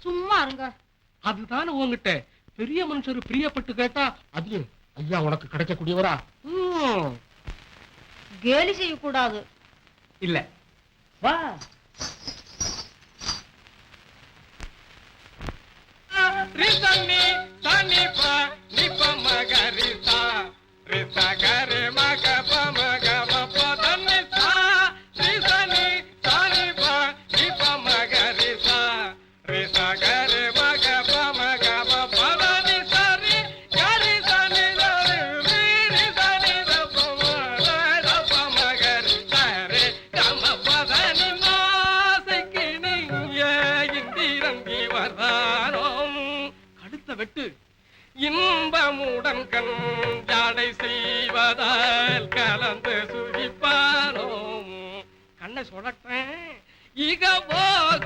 சும்மா இருங்க. அதுதானே உங்ககிட்ட பெரிய மனுஷர் பிரியப்பட்டு கேட்டா அதையும் ஐயா உனக்கு கிடைக்கக்கூடியவரா? கேலி செய்யக்கூடாது. இல்ல. வா. ரிசனி வெட்டு இன்பமுடன் கண் ஜாடை செய்வதால் கலந்து சுகிப்பானோம். கண்ணை சுழற்றேன் இக போக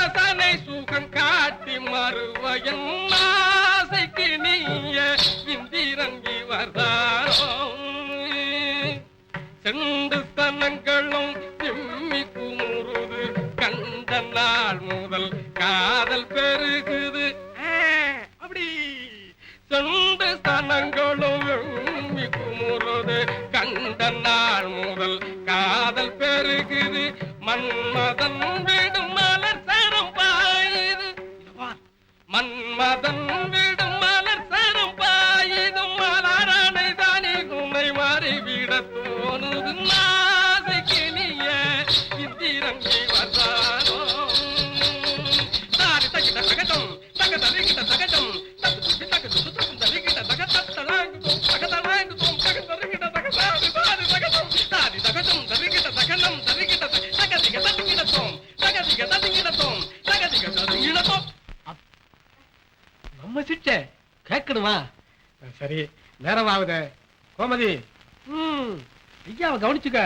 ஊட்டி சுகம் காட்டி மறுவயன் ஆசைக்கு நீய இந்திரங்கி வர்தாரோ செண்டு தனங்களும் திம்மி குமுறுது கண்ட நாள் முதல் காதல் பெருகுது. அப்படி. செண்டு தனங்களும் எம்மி குமுறுது கண்ட நாள் முதல் காதல் பெருகுது. மன்மதன் மன்மதன் கேட்கணுமா? சரி நேரம் ஆகுதே கோமதி. ம் ஐயாவை கவனிச்சுக்க.